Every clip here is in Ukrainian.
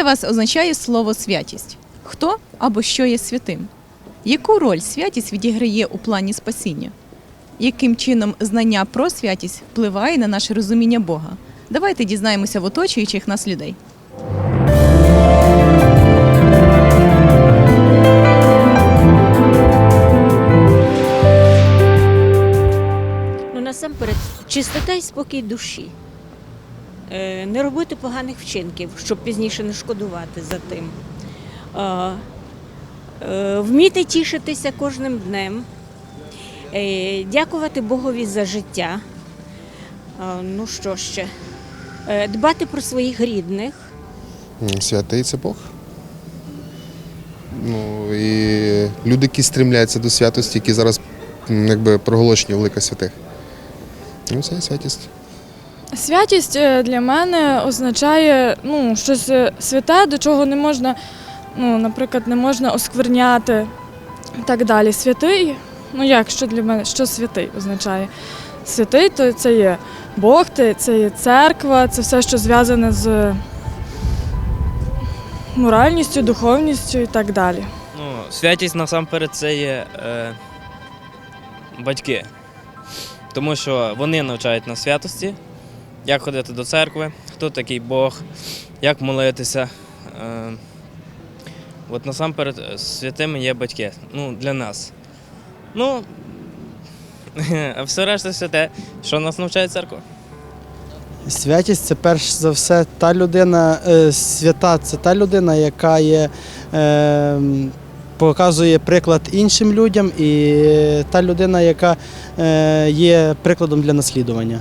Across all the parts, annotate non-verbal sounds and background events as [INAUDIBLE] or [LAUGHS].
для вас означає слово святість? Хто або що є святим? Яку роль святість відіграє у плані спасіння? Яким чином знання про святість впливає на наше розуміння Бога? Давайте дізнаємося в оточуючих нас людей. Ну, насамперед, чистота і спокій душі. Е, Не робити поганих вчинків, щоб пізніше не шкодувати за тим. Е, е, Вміти тішитися кожним днем, дякувати Богові за життя. Ну що ще? Дбати про своїх рідних. Святий це Бог. Ну і люди, які стрімляються до святості, які зараз якби проголошені в лика святих. Ну, це святість. Святість е, для мене означає ну, щось е, святе, до чого не можна, ну, наприклад, не можна оскверняти і так далі. Святий, ну як, що для мене, що святий означає? Святий то це є Бог, це є церква, це все, що зв'язане з моральністю, духовністю і так далі. Ну, святість насамперед це є е, батьки. Тому що вони навчають нас святості, як ходити до церкви, хто такий Бог, як молитися. Е, от насамперед е, святими є батьки. Ну, для нас. Ну, [LAUGHS] а все решта все те, що нас навчає церква. Святість це перш за все та людина, е, свята це та людина, яка є, показує приклад іншим людям, і та людина, яка є прикладом для наслідування.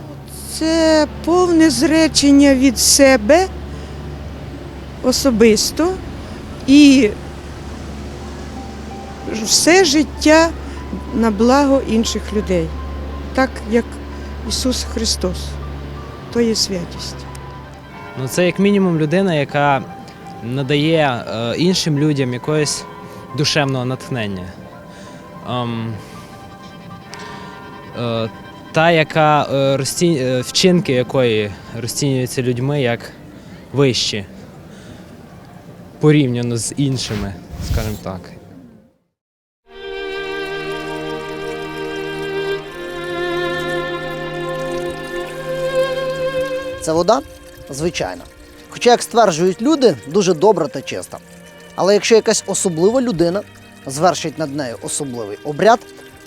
Це повне зречення від себе особисто і все життя на благо інших людей, так як Ісус Христос. То є святість. Ну, це як мінімум людина, яка надає е, іншим людям якогось душевного натхнення. Ем, е, та, яка е, розці... е, вчинки якої розцінюються людьми як вищі порівняно з іншими, скажімо так. Це вода? Звичайна. Хоча, як стверджують люди, дуже добра та чиста. Але якщо якась особлива людина звершить над нею особливий обряд,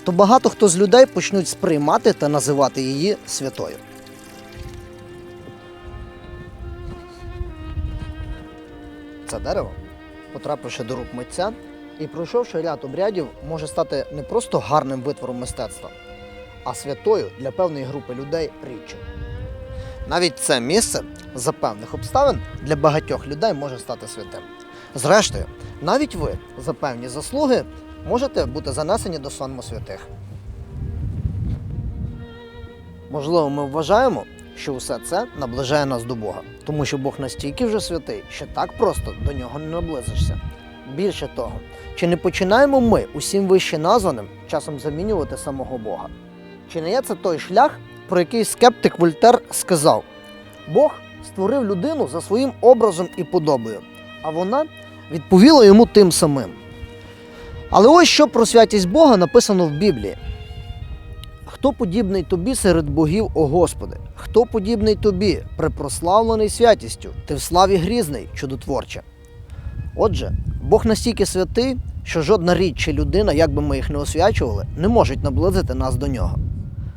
то багато хто з людей почнуть сприймати та називати її святою. Це дерево, потрапивши до рук митця і пройшовши ряд обрядів, може стати не просто гарним витвором мистецтва, а святою для певної групи людей річчю. Навіть це місце за певних обставин для багатьох людей може стати святим. Зрештою, навіть ви за певні заслуги можете бути занесені до сонму святих. Можливо, ми вважаємо, що усе це наближає нас до Бога, тому що Бог настільки вже святий, що так просто до нього не наблизишся. Більше того, чи не починаємо ми усім вище названим часом замінювати самого Бога? Чи не є це той шлях, про який скептик Вольтер сказав: Бог створив людину за своїм образом і подобою, а вона відповіла йому тим самим. Але ось що про святість Бога написано в Біблії. Хто подібний тобі серед богів, о Господи? Хто подібний тобі, припрославлений святістю, ти в славі грізний, чудотворче? Отже, Бог настільки святий, що жодна річ чи людина, як би ми їх не освячували, не можуть наблизити нас до нього.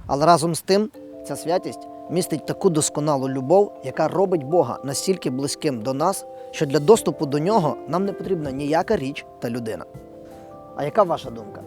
Але разом з тим, ця святість містить таку досконалу любов, яка робить Бога настільки близьким до нас, що для доступу до нього нам не потрібна ніяка річ та людина. А яка ваша думка?